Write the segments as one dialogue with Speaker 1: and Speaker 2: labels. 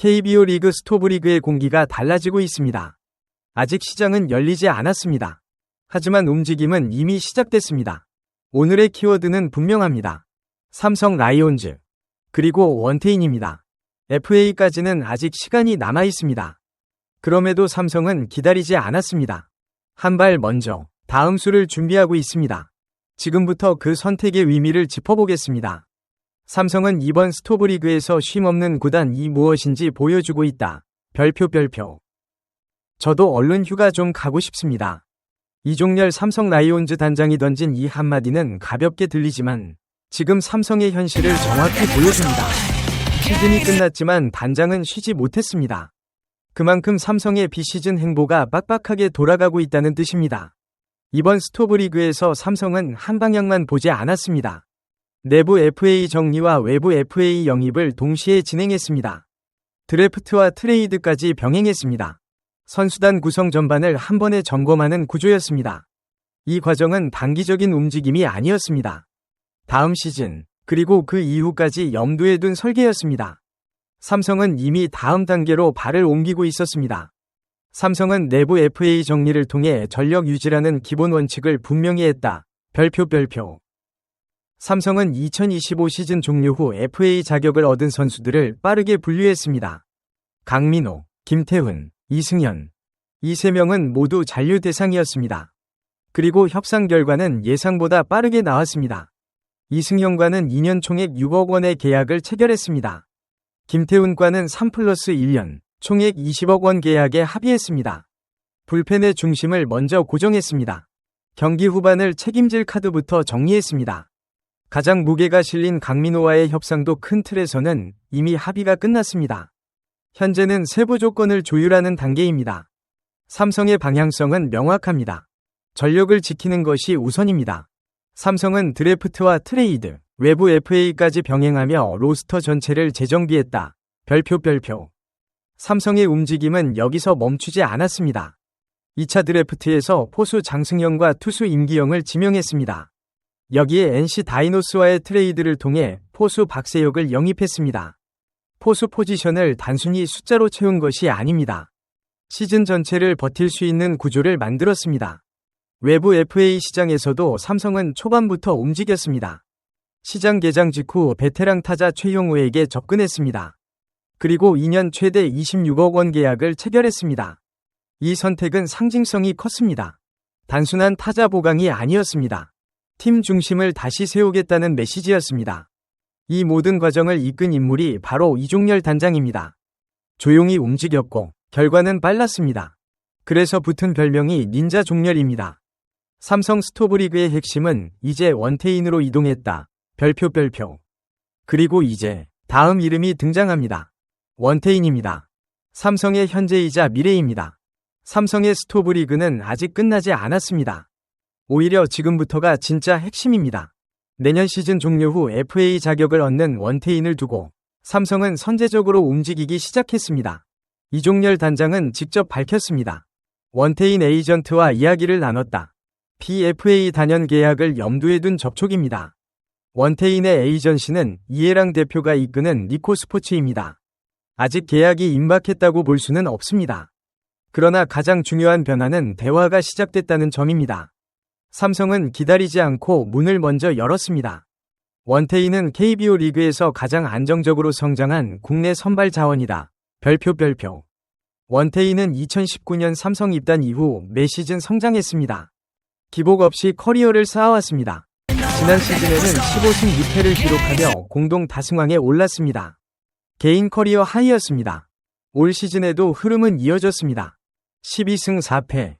Speaker 1: KBO 리그 스토브리그의 공기가 달라지고 있습니다. 아직 시장은 열리지 않았습니다. 하지만 움직임은 이미 시작됐습니다. 오늘의 키워드는 분명합니다. 삼성 라이온즈, 그리고 원태인입니다. FA까지는 아직 시간이 남아 있습니다. 그럼에도 삼성은 기다리지 않았습니다. 한 발 먼저 다음 수를 준비하고 있습니다. 지금부터 그 선택의 의미를 짚어보겠습니다. 삼성은 이번 스토브리그에서 쉼없는 구단이 무엇인지 보여주고 있다. 별표 별표. 저도 얼른 휴가 좀 가고 싶습니다. 이종렬 삼성 라이온즈 단장이 던진 이 한마디는 가볍게 들리지만 지금 삼성의 현실을 정확히 보여줍니다. 시즌이 끝났지만 단장은 쉬지 못했습니다. 그만큼 삼성의 비시즌 행보가 빡빡하게 돌아가고 있다는 뜻입니다. 이번 스토브리그에서 삼성은 한 방향만 보지 않았습니다. 내부 FA 정리와 외부 FA 영입을 동시에 진행했습니다. 드래프트와 트레이드까지 병행했습니다. 선수단 구성 전반을 한 번에 점검하는 구조였습니다. 이 과정은 단기적인 움직임이 아니었습니다. 다음 시즌, 그리고 그 이후까지 염두에 둔 설계였습니다. 삼성은 이미 다음 단계로 발을 옮기고 있었습니다. 삼성은 내부 FA 정리를 통해 전력 유지라는 기본 원칙을 분명히 했다. 별표 별표. 삼성은 2025 시즌 종료 후 FA 자격을 얻은 선수들을 빠르게 분류했습니다. 강민호, 김태훈, 이승현. 이 세 명은 모두 잔류 대상이었습니다. 그리고 협상 결과는 예상보다 빠르게 나왔습니다. 이승현과는 2년 총액 6억 원의 계약을 체결했습니다. 김태훈과는 3 플러스 1년, 총액 20억 원 계약에 합의했습니다. 불펜의 중심을 먼저 고정했습니다. 경기 후반을 책임질 카드부터 정리했습니다. 가장 무게가 실린 강민호와의 협상도 큰 틀에서는 이미 합의가 끝났습니다. 현재는 세부 조건을 조율하는 단계입니다. 삼성의 방향성은 명확합니다. 전력을 지키는 것이 우선입니다. 삼성은 드래프트와 트레이드, 외부 FA까지 병행하며 로스터 전체를 재정비했다. 별표 별표. 삼성의 움직임은 여기서 멈추지 않았습니다. 2차 드래프트에서 포수 장승영과 투수 임기영을 지명했습니다. 여기에 NC 다이노스와의 트레이드를 통해 포수 박세혁을 영입했습니다. 포수 포지션을 단순히 숫자로 채운 것이 아닙니다. 시즌 전체를 버틸 수 있는 구조를 만들었습니다. 외부 FA 시장에서도 삼성은 초반부터 움직였습니다. 시장 개장 직후 베테랑 타자 최용우에게 접근했습니다. 그리고 2년 최대 26억 원 계약을 체결했습니다. 이 선택은 상징성이 컸습니다. 단순한 타자 보강이 아니었습니다. 팀 중심을 다시 세우겠다는 메시지였습니다. 이 모든 과정을 이끈 인물이 바로 이종렬 단장입니다. 조용히 움직였고 결과는 빨랐습니다. 그래서 붙은 별명이 닌자 종렬입니다. 삼성 스토브리그의 핵심은 이제 원태인으로 이동했다. 별표 별표. 그리고 이제 다음 이름이 등장합니다. 원태인입니다. 삼성의 현재이자 미래입니다. 삼성의 스토브리그는 아직 끝나지 않았습니다. 오히려 지금부터가 진짜 핵심입니다. 내년 시즌 종료 후 FA 자격을 얻는 원태인을 두고 삼성은 선제적으로 움직이기 시작했습니다. 이종렬 단장은 직접 밝혔습니다. 원태인 에이전트와 이야기를 나눴다. PFA 단연 계약을 염두에 둔 접촉입니다. 원태인의 에이전시는 이해랑 대표가 이끄는 니코 스포츠입니다. 아직 계약이 임박했다고 볼 수는 없습니다. 그러나 가장 중요한 변화는 대화가 시작됐다는 점입니다. 삼성은 기다리지 않고 문을 먼저 열었습니다. 원태인은 KBO 리그에서 가장 안정적으로 성장한 국내 선발 자원이다. 별표 별표. 원태인은 2019년 삼성 입단 이후 매 시즌 성장했습니다. 기복 없이 커리어를 쌓아왔습니다. 지난 시즌에는 15승 2패를 기록하며 공동 다승왕에 올랐습니다. 개인 커리어 하이였습니다. 올 시즌에도 흐름은 이어졌습니다. 12승 4패.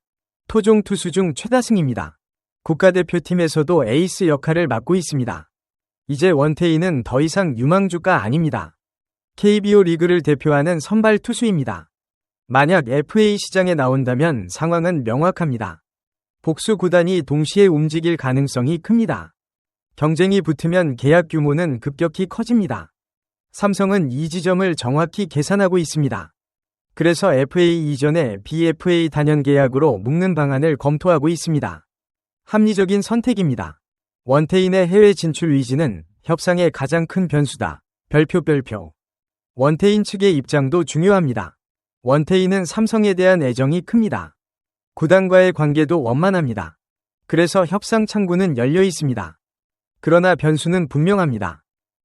Speaker 1: 토종 투수 중 최다승입니다. 국가대표팀에서도 에이스 역할을 맡고 있습니다. 이제 원태인은 더 이상 유망주가 아닙니다. KBO 리그를 대표하는 선발 투수입니다. 만약 FA 시장에 나온다면 상황은 명확합니다. 복수 구단이 동시에 움직일 가능성이 큽니다. 경쟁이 붙으면 계약 규모는 급격히 커집니다. 삼성은 이 지점을 정확히 계산하고 있습니다. 그래서 FA 이전에 BFA 단연 계약으로 묶는 방안을 검토하고 있습니다. 합리적인 선택입니다. 원태인의 해외 진출 의지는 협상의 가장 큰 변수다. 별표 별표. 원태인 측의 입장도 중요합니다. 원태인은 삼성에 대한 애정이 큽니다. 구단과의 관계도 원만합니다. 그래서 협상 창구는 열려 있습니다. 그러나 변수는 분명합니다.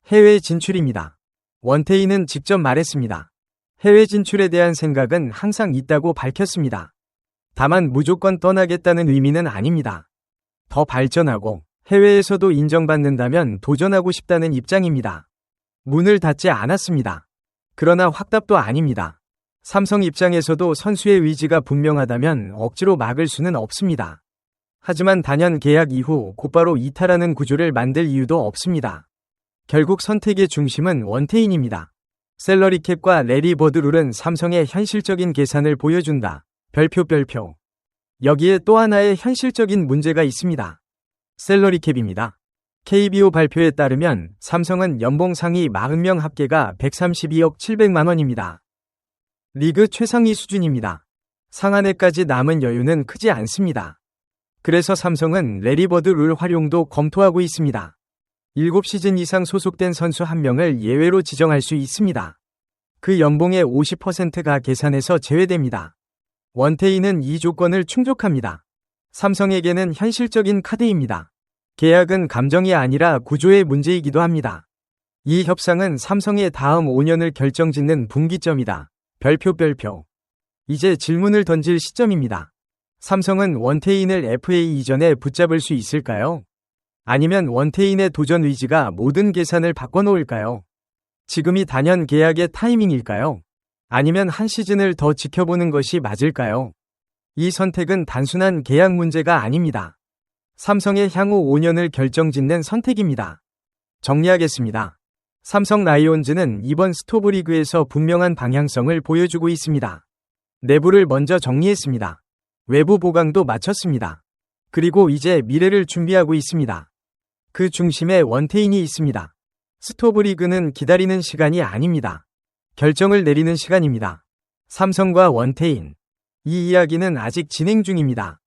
Speaker 1: 해외 진출입니다. 원태인은 직접 말했습니다. 해외 진출에 대한 생각은 항상 있다고 밝혔습니다. 다만 무조건 떠나겠다는 의미는 아닙니다. 더 발전하고 해외에서도 인정받는다면 도전하고 싶다는 입장입니다. 문을 닫지 않았습니다. 그러나 확답도 아닙니다. 삼성 입장에서도 선수의 의지가 분명하다면 억지로 막을 수는 없습니다. 하지만 단연 계약 이후 곧바로 이탈하는 구조를 만들 이유도 없습니다. 결국 선택의 중심은 원태인입니다. 셀러리캡과 레리 버드룰은 삼성의 현실적인 계산을 보여준다. 별표 별표. 여기에 또 하나의 현실적인 문제가 있습니다. 셀러리 캡입니다. KBO 발표에 따르면 삼성은 연봉 상위 40명 합계가 132억 700만 원입니다. 리그 최상위 수준입니다. 상한에까지 남은 여유는 크지 않습니다. 그래서 삼성은 레리버드 룰 활용도 검토하고 있습니다. 7시즌 이상 소속된 선수 한 명을 예외로 지정할 수 있습니다. 그 연봉의 50%가 계산에서 제외됩니다. 원태인은 이 조건을 충족합니다. 삼성에게는 현실적인 카드입니다. 계약은 감정이 아니라 구조의 문제이기도 합니다. 이 협상은 삼성의 다음 5년을 결정짓는 분기점이다. 별표 별표. 이제 질문을 던질 시점입니다. 삼성은 원태인을 FA 이전에 붙잡을 수 있을까요? 아니면 원태인의 도전 의지가 모든 계산을 바꿔놓을까요? 지금이 단연 계약의 타이밍일까요? 아니면 한 시즌을 더 지켜보는 것이 맞을까요? 이 선택은 단순한 계약 문제가 아닙니다. 삼성의 향후 5년을 결정짓는 선택입니다. 정리하겠습니다. 삼성 라이온즈는 이번 스토브리그에서 분명한 방향성을 보여주고 있습니다. 내부를 먼저 정리했습니다. 외부 보강도 마쳤습니다. 그리고 이제 미래를 준비하고 있습니다. 그 중심에 원태인이 있습니다. 스토브리그는 기다리는 시간이 아닙니다. 결정을 내리는 시간입니다. 삼성과 원태인. 이 이야기는 아직 진행 중입니다.